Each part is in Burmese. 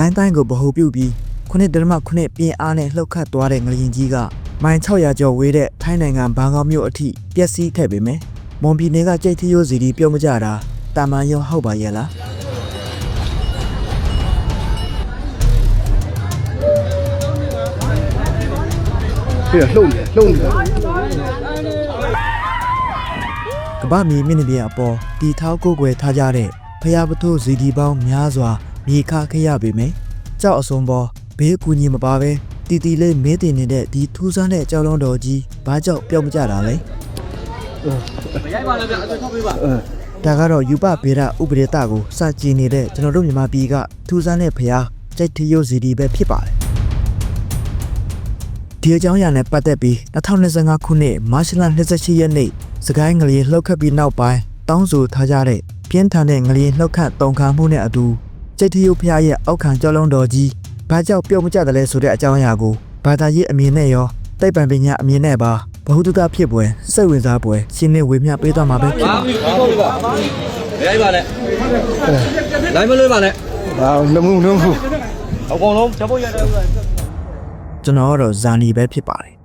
ကိုင်းတိုင်းကိုဗဟိုပြုပြီး9.9ပြင်းအားနဲ့လှုပ်ခတ်သွားတဲ့ငလျင်ကြီးကမိုင်600ကျော်ဝေးတဲ့ထိုင်းနိုင်ငံဘန်ကောက်မြို့အထိပျက်စီးခဲ့ပေမယ့်မွန်ပြည်နယ်ကကြိတ်ထရိုးစီတီပြုတ်မကြတာတာမန်ရောဟုတ်ပါရဲ့လားပြေလှုပ်နေလှုပ်နေကမ္ဘာမြေမြင့်နေပြအပေါ်တီထောက်ကိုွယ်ထားကြတဲ့ဖရာပထိုးဇီဒီပေါင်းများစွာ မြေခခဲ့ရပေမယ့်ကြောက်အစုံပေါ်ဘေးကူညီမပါပဲတီတီလေးမင်းတင်နေတဲ့ဒီထူးဆန်းတဲ့ကြောက်လုံးတော်ကြီးဘာကြောက်ပြောင်းမကြတာလဲရိုက်ပါလားဗျအဲ့ဒါထောက်ပေးပါ嗯，ဒါကတော့ယူပဗေဒဥပဒေတကိုစကြည်နေတဲ့ကျွန်တော်တို့မြန်မာပြည်ကထူးဆန်းတဲ့ဖျားကြိတ်ထရိုးစီဒီပဲဖြစ်ပါတယ်ဒီအကြောင်းအရာနဲ့ပတ်သက်ပြီး2025ခုနှစ်မတ်လ28ရက်နေ့စကိုင်းငလျင်လှုပ်ခတ်ပြီးနောက်ပိုင်းတောင်းဆိုထားကြတဲ့ပြင်းထန်တဲ့ငလျင်လှုပ်ခတ်တုန်ခါမှုနဲ့အတူ ကျိတ်ထရုပ်ဖျားရဲ့အောက်ခံကြောလုံးတော်ကြီးဘာကြောင့်ပြုတ်မကျတယ်လဲဆိုတဲ့အကြောင်းအရာကိုဘာသာရေးအမြင်နဲ့ရောတိုက်ပံပညာအမြင်နဲ့ပါဘဟုတုတဖြစ်ပွဲစိတ်ဝင်စားပွဲရှင်းလင်းဝေမျှပေးသွားမှာပဲဖြစ်ပါဘူး။ရိုက်ပါနဲ့။လိုင်းမလွှဲပါနဲ့။ဟာလမှုလုံးခုအကုန်လုံးချက်ဖို့ရတယ်ကျွန်တော်ကတော့ဇာနီပဲဖြစ်ပါတယ်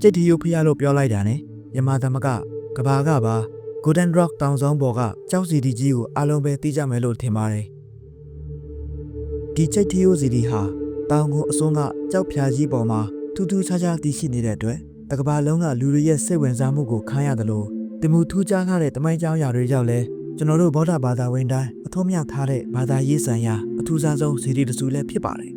จิตတီယိုဖျားလို့ပြောလိုက်တာ ਨੇ မြန်မာသမကကဘာကပါ Golden Rock တောင်ဆောင်ပေါ်ကကြောက်စီဒီကြီးကိုအားလုံးပဲသိကြမယ်လို့ထင်ပါတယ်ဒီချိတ်တီယိုစီဒီဟာတောင်ကိုအစွန်းကကြောက်ဖြာကြီးပေါ်မှာထူးထူးခြားခြားတည်ရှိနေတဲ့အတွက်တကဘာလုံးကလူတွေရဲ့စိတ်ဝင်စားမှုကိုခံရတယ်လို့တင်မှုထူးခြားထားတဲ့တမိုင်းကြောင်းရာတွေရောက်လဲကျွန်တော်တို့ဗုဒ္ဓဘာသာဝင်တိုင်းအထုံးမြောက်ထားတဲ့ဘာသာရေးဆန်ရာအထူးဆန်းဆုံးစီဒီတစ်စုလည်းဖြစ်ပါတယ်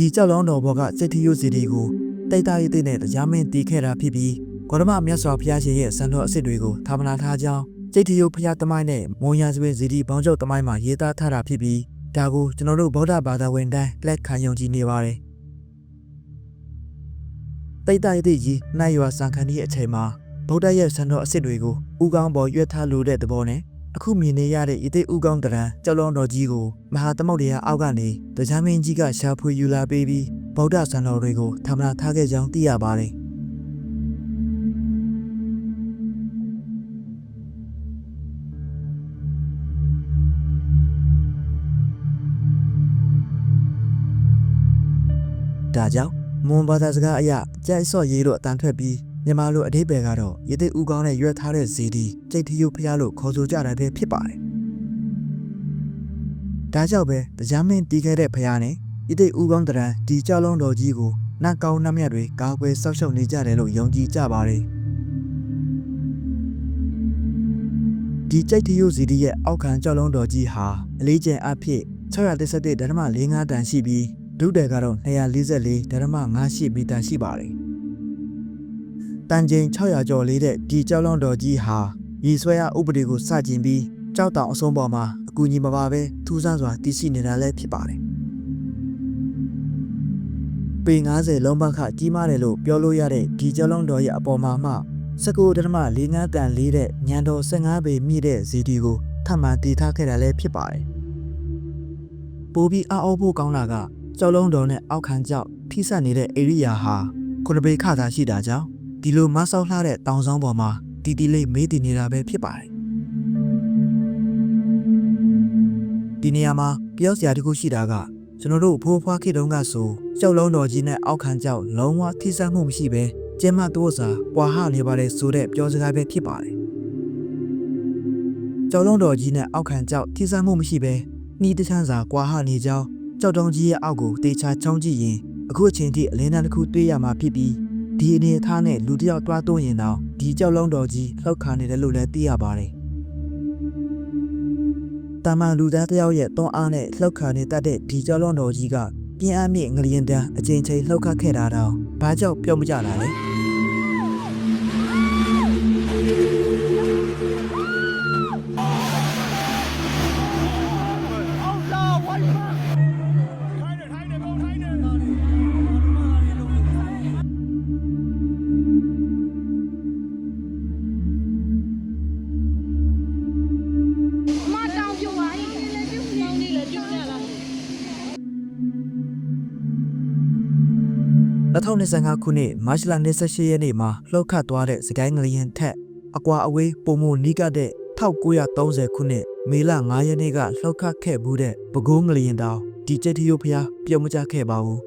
ဒီကြောက်လောင်းတော်ဘောကစိတ်ထီယိုစီဒီကိုတိတ်တရိတ်တဲ့တရားမင်းတီးခဲ့တာဖြစ်ပြီးဂေါရမမြတ်စွာဘုရားရှင်ရဲ့စံတော်အစ်စ်တွေကိုသာမနာထားကြောင်းစိတ်ထီယိုဘုရားတမိုင်းနဲ့မွန်ရာဇဝင်စီဒီဘောင်းကျုပ်တမိုင်းမှာရေးသားထားတာဖြစ်ပြီးဒါကိုကျွန်တော်တို့ဗုဒ္ဓဘာသာဝင်တိုင်းလက်ခံယုံကြည်နေပါတယ်တိတ်တရိတ်ကြီးနိုင်ရွာစံခန်းကြီးအချိန်မှာဗုဒ္ဓရဲ့စံတော်အစ်စ်တွေကိုဥကောင်းပေါ်ရွက်ထားလို့တဲ့သဘောနဲ့ အခုမြင်နေရတဲ့ဤသိဥကောင်းတရံကြောက်လွန်တော်ကြီးကိုမဟာသမုဒ္ဒရာအောက်ကနေတရားမင်းကြီးကရှာဖွေယူလာပေးပြီးဗုဒ္ဓစံတော်တွေကိုထာမနာထားခဲ့ကြောင်းသိရပါတယ်ဒါကြောင့်မွန်ဘာသာစကားအရကြိုက်စော့ရေးလို့အတန်ထွက်ပြီး မြန်မာလိုအဓိပ္ပာယ်ကတော့ရည်သိဥကောင်းနဲ့ရွက်ထားတဲ့ဇီဒီကြိတ်ထီယုဖျားလို့ခေါ်ဆိုကြတာပဲဖြစ်ပါတယ်။ဒါကြောင့်ပဲတရားမင်းတီးခဲ့တဲ့ဖျားနဲ့ရည်သိဥကောင်းတရံဒီကြောက်လုံးတော်ကြီးကိုနတ်ကောင်းနှမတ်တွေကာကွယ်စောင့်ရှောက်နေကြတယ်လို့ယုံကြည်ကြပါတယ်။ဒီကြိတ်ထီယုဇီဒီရဲ့အောက်ခံကြောက်လုံးတော်ကြီးဟာအလေးကျန်အဖြစ်631ဒရမ45တန်ရှိပြီးဒုတယ်ကတော့244ဒရမ58မီတာရှိပါတယ်။ တန်ချိန်600ကျော်လေးတဲ့ဒီကြောက်လုံးတော်ကြီးဟာရီဆွဲရဥပဒေကိုစကျင်ပြီးကြောက်တောင်အဆုံးပေါ်မှာအကူအညီမပါပဲထူးဆန်းစွာတည်ရှိနေတာလည်းဖြစ်ပါတယ်။ပေ90လုံးပတ်ခကြီးမားတယ်လို့ပြောလို့ရတဲ့ဒီကြောက်လုံးတော်ရဲ့အပေါ်မှာမှ19ဒရမ45တန်လေးတဲ့ညံတော်15ပေမြင့်တဲ့ဇီဒီကိုထပ်မံတည်ထားခဲ့တာလည်းဖြစ်ပါတယ်။ပိုပြီးအောက်ဖို့ကောင်းတာကကြောက်လုံးတော်နဲ့အောက်ခံကြောက်ထိစပ်နေတဲ့ area ဟာခုနပေခသာရှိတာကြောင့် ဒီလိုမဆောက်လှတဲ့တောင်ဆောင်ပေါ်မှာတီတီလေးမေးတည်နေတာပဲဖြစ်ပါတယ်ဒီနေရာမှာပြောစရာတစ်ခုရှိတာကကျွန်တော်တို့ဖိုးဖွားခေတုံးကဆိုကြောက်လုံးတော်ကြီးနဲ့အောက်ခံကြောက်လုံးဝထိစပ်မှုမရှိပဲကျင်းမတိုးစာပွာဟနေပါတယ်ဆိုတဲ့ပြောစကားပဲဖြစ်ပါတယ်ကြောက်လုံးတော်ကြီးနဲ့အောက်ခံကြောက်ထိစပ်မှုမရှိပဲနှီးတချမ်းစာကွာဟနေကြောင်းကြောက်တုံးကြီးရဲ့အောက်ကိုတေချာချောင်းကြည့်ရင်အခုအချိန်ထိအလင်းတန်းတစ်ခုတွေ့ရမှာဖြစ်ပြီး ဒီအနေအထားနဲ့လူတစ်ယောက်တွားသွင်းရင်တော့ဒီကြောက်လုံးတော်ကြီးလှောက်ခါနေတယ်လို့လည်းသိရပါတယ်။တာမန်လူသားတစ်ယောက်ရဲ့တွန်းအားနဲ့လှောက်ခါနေတတ်တဲ့ဒီကြောက်လုံးတော်ကြီးကပြင်းအားမြင့်ငလျင်တန်းအချိန်ချင်းလှောက်ခတ်ခဲ့တာတော့ဘာကြောင့်ပြောမကြတာလဲ။။မတောင်ပြုတ်ပါ E ။လည်းပြုတ်ပြောင်းနေလည်းပြုတ်ရလား 2025ခုနှစ်မတ်လ28ရက်နေ့မှာလှုပ်ခတ်သွားတဲ့စကိုင်းငလျင်ထက်အကွာအဝေးပုံမနီးကပ်တဲ့1930ခုနှစ်မေလ9ရက်နေ့ကလှုပ်ခတ်ခဲ့မှုတဲ့ပဲခူးငလျင်တောင်ဒီကျက်တီယိုဖျားပြုံးမကြခဲ့ပါဘူး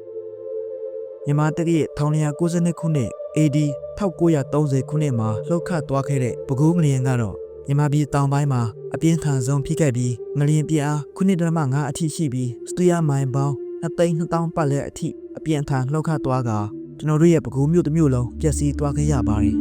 မြန်မာတက္ကရာ1992ခုနှစ် AD 1930ခုနှစ်မှာလှုပ်ခတ်သွားခဲ့တဲ့ပဲခူးငလျင်ကတော့မြန်မာပြည်တောင်ပိုင်းမှာအပြင်းထန်ဆုံးဖြစ်ခဲ့ပြီးငလျင်ပြအား9.5အထိရှိပြီးစတူယာမိုင်ပေါင်း2,200ပတ်လက်အထိ အပြင်းထန်လှုပ်ခတ်သွားကကျွန်တော်တို့ရဲ့ပဲခူးမြို့တစ်မြို့လုံးပျက်စီးသွားခဲ့ရပါတယ်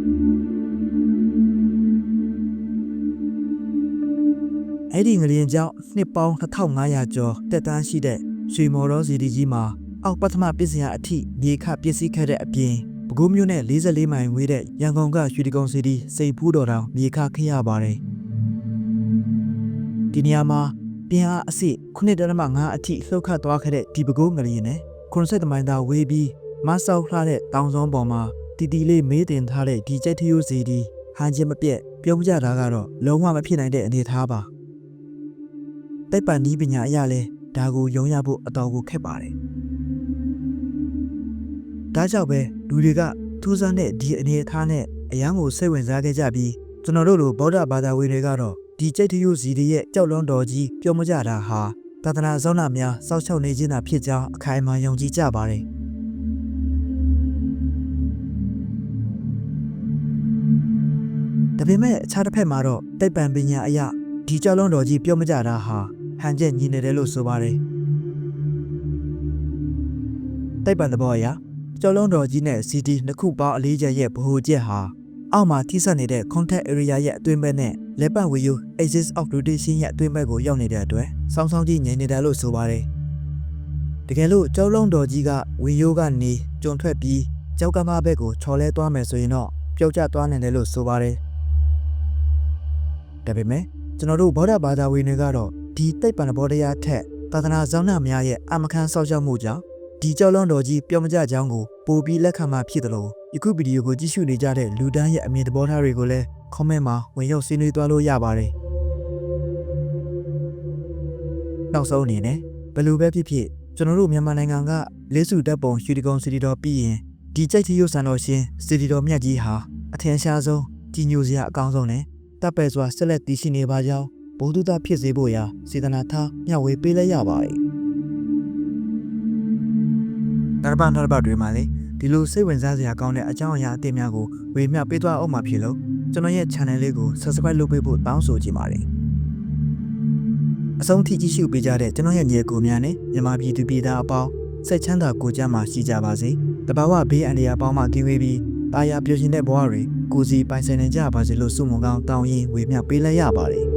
အဲ့ဒီငလျင်ကြောင့်နှစ်ပေါင်း2500ကျော်တက်တန်းရှိတဲ့ရွှေမော်တော်စီဒီကြီးမှာအောက်ပထမပစ္စယအထိမြေခပစ္စည်းခဲ့တဲ့အပြင်ပဲခူးမြို့နဲ့44မိုင်ဝေးတဲ့ရန်ကုန်ကရွှေတကုံစီဒီစိတ်ဖူးတော်တောင်မြေခခဲ့ရပါတယ်ဒီနေရာမှာပြင်းအားအဆင့်9.5အထိလှုပ်ခတ်သွားခဲ့တဲ့ဒီပဲခူးငလျင်နဲ့ 90မိုင်သာဝေးပြီးမဆောက်လှတဲ့တောင်စုံပေါ်မှာတီတီလေးမေးတင်ထားတဲ့ဒီကျက်ထီယိုစီဒီဟန်ချင်းမပြက်ပြုံးကြတာကတော့လုံးဝမဖြစ်နိုင်တဲ့အနေအထားပါတိုက်ပန်ဤပညာအရလဲဒါကိုယုံရဖို့အတော်ကိုခက်ပါတယ်ဒါကြောင့်ပဲလူတွေကထူးဆန်းတဲ့ဒီအနေအထားနဲ့အရန်ကိုစိတ်ဝင်စားခဲ့ကြပြီးကျွန်တော်တို့လိုဗုဒ္ဓဘာသာဝင်တွေကတော့ဒီကျက်ထီယိုစီဒီရဲ့ကြောက်လွန်တော်ကြီးပြုံးမကြတာဟာ သာသနာ့ဆောင်းနာများစောက်ချောက်နေခြင်းသာဖြစ်ကြောင်းအခိုင်အမာယုံကြည်ကြပါတယ်ဒါပေမဲ့အခြားတစ်ဖက်မှာတော့တိုက်ပံပညာအရာဒီကြောက်လွန်တော်ကြီးပြုံးမကြတာဟာဟန်ချက်ညီနေတယ်လို့ဆိုပါတယ်တိုက်ပံသဘောအရာကြောက်လွန်တော်ကြီးနဲ့ CD နှစ်ခုပေါင်းအလေးချက်ရဲ့ဗဟိုချက်ဟာအောက်မှာထိစပ်နေတဲ့ contact area ရဲ့အတွင်းဘက်နဲ့လက်ပတ်ဝေယူ axis of rotation ရဲ့အတွင်းဘက်ကိုရောက်နေတဲ့အတွက် စောင်းစောင်းကြီးငြိမ်နေတယ်လို့ဆိုပါတယ်။တကယ်လို့ကျောက်လုံးတော်ကြီးကဝေယိုကနေကျုံထွက်ပြီးကြောက်ကမဘက်ကိုချော်လဲသွားမယ်ဆိုရင်တော့ပျောက်ကျသွားနိုင်တယ်လို့ဆိုပါတယ်။ဒါပေမဲ့ကျွန်တော်တို့ဗောဓဘာသာဝင်တွေကတော့ဒီတိတ်ပန်ဘောတရားထက်သာသနာ့ဇောင်းနာများရဲ့အမခန်းဆောက်ရှောက်မှုကြောင့်ဒီကြောက်လုံးတော်ကြီးပြောမကြကြောင်းကိုပို့ပြီးလက်ခံမှဖြစ်တယ်လို့ယခုဗီဒီယိုကိုကြည့်ရှုနေကြတဲ့လူတန်းရဲ့အမြင်သဘောထားတွေကိုလည်း comment မှာဝင်ရောက်ဆွေးနွေးသွားလို့ရပါတယ်။ နောက်ဆုံးအနေနဲ့ဘယ်လိုပဲဖြစ်ဖြစ်ကျွန်တော်တို့မြန်မာနိုင်ငံကလေးစုတပ်ပုံရွှေတကုံစီတီတော်ပြီးရင်ဒီကြိုက်တီရုပ်ဆန်တော်ရှင်စီတီတော်မြတ်ကြီးဟာအထင်ရှားဆုံးကြီးညိုစရာအကောင်းဆုံးနဲ့တပ်ပယ်စွာဆက်လက်တည်ရှိနေပါကြောင်းဘုဒ္ဓတာဖြစ်စေဖို့ရာစေတနာထားမျှဝေပေးလိုက်ရပါတယ်။နောက်တစ်ပတ်နောက်တစ်ပတ်တွေမှာလေဒီလိုစိတ်ဝင်စားစရာကောင်းတဲ့အကြောင်းအရာအသစ်များကိုဝေမျှပေးသွားအောင်မှာဖြစ်လို့ကျွန်တော်ရဲ့ channel လေးကို subscribe လုပ်ပေးဖို့တောင်းဆိုချင်ပါတယ် အဆုံးထိကြည့်ရှုပေးကြတဲ့ကျွန်တော်ရဲ့ညီအကိုများနဲ့မြန်မာပြည်သူပြည်သားအပေါင်းစိတ်ချမ်းသာကိုယ်ကျန်းမာရှိကြပါစေတဘာဝဘေးအန္တရာယ်ပေါင်းမှကင်းဝေးပြီးတာယာပျော်ရွှင်တဲ့ဘဝတွေကိုယ်စီပိုင်ဆိုင်နိုင်ကြပါစေလို့ဆုမွန်ကောင်းတောင်းရင်ဝေမျှပေးလိုက်ရပါတယ်